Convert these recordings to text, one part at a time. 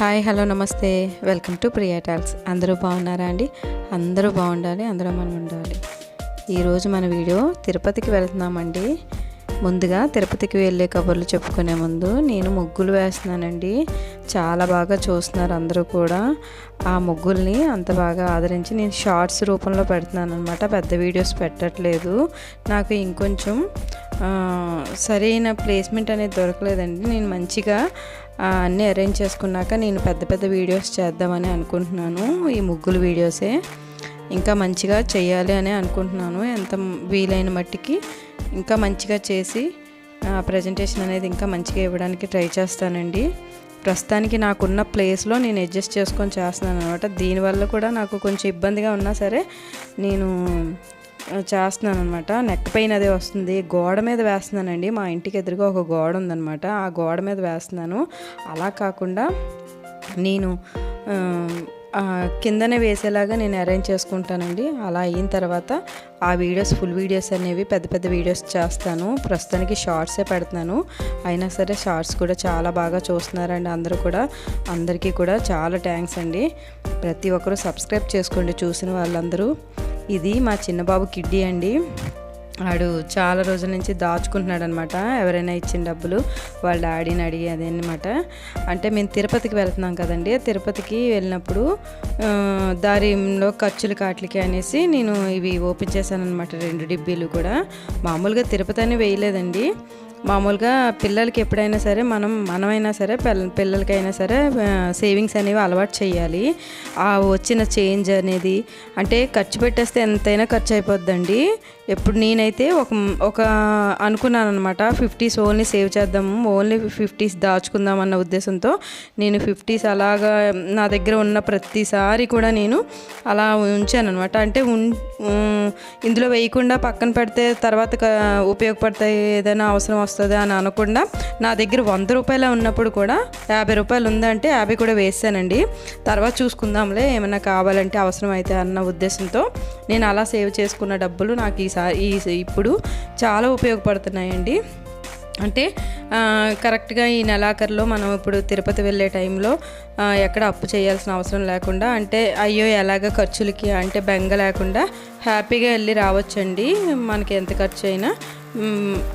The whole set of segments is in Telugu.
హాయ్ హలో నమస్తే. Welcome to Priya talks. అందరూ బాగున్నారా అండి? అందరూ బాగుండాలి అందరూ మనం ఉండాలి. ఈరోజు మన వీడియో తిరుపతికి వెళ్తున్నామండి. ముందుగా తిరుపతికి వెళ్ళే కబుర్లు చెప్పుకునే ముందు నేను ముగ్గులు వేస్తున్నానండి. చాలా బాగా చూస్తున్నారు అందరూ కూడా. ఆ ముగ్గుల్ని అంత బాగా ఆదరించి నేను షార్ట్స్ రూపంలో పెడుతున్నాను అనమాట పెద్ద వీడియోస్ పెట్టట్లేదు. నాకు ఇంకొంచెం సరైన ప్లేస్మెంట్ అనేది దొరకలేదండి. నేను మంచిగా అన్నీ అరేంజ్ చేసుకున్నాక నేను పెద్ద పెద్ద వీడియోస్ చేద్దామని అనుకుంటున్నాను. ఈ ముగ్గులు వీడియోసే. ఇంకా మంచిగా చేయాలి అని అనుకుంటున్నాను. ఎంత వీలైన మట్టికి ఇంకా మంచిగా చేసి ప్రజెంటేషన్ అనేది ఇంకా మంచిగా ఇవ్వడానికి ట్రై చేస్తానండి. ప్రస్తుతానికి నాకున్న ప్లేస్లో నేను అడ్జస్ట్ చేసుకొని చేస్తున్నాను అనమాట దీనివల్ల కూడా నాకు కొంచెం ఇబ్బందిగా ఉన్నా సరే నేను చేస్తున్నాను అనమాట నెక్ పెయిన్ అదే వస్తుంది. గోడ మీద వేస్తున్నానండి. మా ఇంటికి ఎదురుగా ఒక గోడ ఉందనమాట ఆ గోడ మీద వేస్తున్నాను. అలా కాకుండా నేను కిందనే వేసేలాగా నేను అరేంజ్ చేసుకుంటానండి. అలా అయిన తర్వాత ఆ వీడియోస్ ఫుల్ వీడియోస్ అనేవి పెద్ద పెద్ద వీడియోస్ చేస్తాను. ప్రస్తుతానికి షార్ట్సే పెడుతున్నాను. అయినా సరే షార్ట్స్ కూడా చాలా బాగా చూస్తున్నారండి అందరూ కూడా. అందరికీ కూడా చాలా థ్యాంక్స్ అండి. ప్రతి ఒక్కరూ సబ్స్క్రైబ్ చేసుకోండి చూసిన వాళ్ళందరూ. ఇది మా చిన్న బాబు కిడ్డీ అండి. వాడు చాలా రోజుల నుంచి దాచుకుంటున్నాడు అనమాట ఎవరైనా ఇచ్చిన డబ్బులు వాళ్ళ డాడీని అడిగి అదనమాట అంటే మేము తిరుపతికి వెళ్తున్నాం కదండి. తిరుపతికి వెళ్ళినప్పుడు దారిలో ఖర్చులు కాట్లకి అనేసి నేను ఇవి ఓపెన్ చేశాను అనమాట రెండు డిబ్బీలు కూడా. మామూలుగా తిరుపతి అని వేయలేదండి. మామూలుగా పిల్లలకి ఎప్పుడైనా సరే మనం మనమైనా సరే పిల్లలకైనా సరే సేవింగ్స్ అనేవి అలవాటు చేయాలి. ఆ వచ్చిన చేంజ్ అనేది అంటే ఖర్చు పెట్టేస్తే ఎంతైనా ఖర్చు అయిపోద్దండి. ఎప్పుడు నేనైతే ఒక ఒక అనుకున్నాను అనమాట ఫిఫ్టీస్ ఓన్లీ సేవ్ చేద్దాము ఓన్లీ ఫిఫ్టీస్ దాచుకుందాం అన్న ఉద్దేశంతో నేను ఫిఫ్టీస్ అలాగా నా దగ్గర ఉన్న ప్రతిసారి కూడా నేను అలా ఉంచాను అనమాట అంటే ఉన్ ఇందులో వేయకుండా పక్కన పెడితే తర్వాత ఉపయోగపడతాయి ఏదైనా అవసరం వస్తుంది అని అనకుండా నా దగ్గర వంద రూపాయలు ఉన్నప్పుడు కూడా యాభై రూపాయలు ఉందంటే యాభై కూడా వేసానండి. తర్వాత చూసుకుందాంలే ఏమైనా కావాలంటే అవసరం అయితే అన్న ఉద్దేశంతో నేను అలా సేవ్ చేసుకున్న డబ్బులు నాకు ఈసారి ఈ ఇప్పుడు చాలా ఉపయోగపడుతున్నాయండి. అంటే కరెక్ట్గా ఈ నెలాఖరులో మనం ఇప్పుడు తిరుపతి వెళ్ళే టైంలో ఎక్కడ అప్పు చేయాల్సిన అవసరం లేకుండా అంటే అయ్యో ఎలాగ ఖర్చులకి అంటే బెంగ లేకుండా హ్యాపీగా వెళ్ళి రావచ్చండి. మనకి ఎంత ఖర్చు అయినా.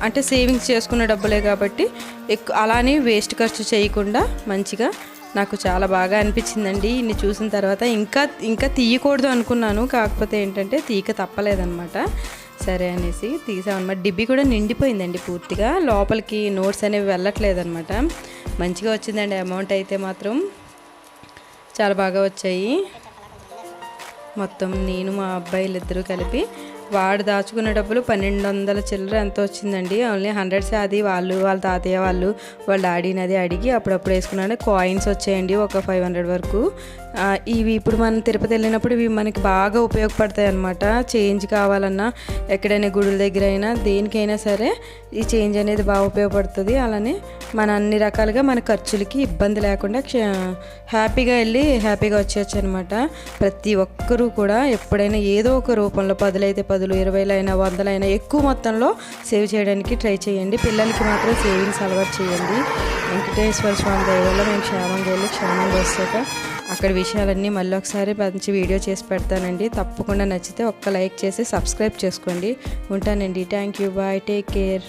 అంటే సేవింగ్స్ చేసుకున్న డబ్బులే కాబట్టి ఎక్కువ అలానే వేస్ట్ ఖర్చు చేయకుండా మంచిగా నాకు చాలా బాగా అనిపించిందండి. ఇన్ని చూసిన తర్వాత ఇంకా ఇంకా తీయకూడదు అనుకున్నాను. కాకపోతే ఏంటంటే తీయక తప్పలేదన్నమాట. సరే అనేసి తీసామన్నమాట. డిబ్బి కూడా నిండిపోయిందండి పూర్తిగా. లోపలికి నోట్స్ అనేవి వెళ్ళట్లేదన్నమాట. మంచిగా వచ్చిందండి అమౌంట్ అయితే మాత్రం. చాలా బాగా వచ్చాయి. మొత్తం నేను మా అబ్బాయిలు ఇద్దరు కలిపి వాడు దాచుకున్న డబ్బులు పన్నెండు వందల చిల్లర ఎంత వచ్చిందండి. ఓన్లీ హండ్రెడ్స్ అది వాళ్ళు వాళ్ళ తాతయ్య వాళ్ళు వాళ్ళ డాడీని అది అడిగి అప్పుడప్పుడు వేసుకున్నాను కాయిన్స్ వచ్చాయండి ఒక ఫైవ్ హండ్రెడ్ వరకు. ఇవి ఇప్పుడు మనం తిరుపతి వెళ్ళినప్పుడు ఇవి మనకి బాగా ఉపయోగపడతాయి అన్నమాట. చేంజ్ కావాలన్నా ఎక్కడైనా గుడుల దగ్గర అయినా దేనికైనా సరే ఈ చేంజ్ అనేది బాగా ఉపయోగపడుతుంది. అలానే మన అన్ని రకాలుగా మన ఖర్చులకి ఇబ్బంది లేకుండా హ్యాపీగా వెళ్ళి హ్యాపీగా వచ్చేయచ్చు అనమాట ప్రతి ఒక్కరూ కూడా ఎప్పుడైనా ఏదో ఒక రూపంలో పదులైతే పదులు ఇరవైలైనా వందలైనా ఎక్కువ మొత్తంలో సేవ్ చేయడానికి ట్రై చేయండి. పిల్లలకి మాత్రం సేవింగ్స్ అలవాటు చేయండి. వెంకటేశ్వర స్వామి దయ వల్ల మేము క్షేమంగా వెళ్ళి క్షేమంగా వస్తాక అక్కడ విషయాలన్నీ మళ్ళీ ఒకసారి మంచి వీడియో చేసి పెడతానండి. తప్పకుండా నచ్చితే ఒక్క లైక్ చేసి సబ్స్క్రైబ్ చేసుకోండి. ఉంటానండి. Thank you. Bye. Take care.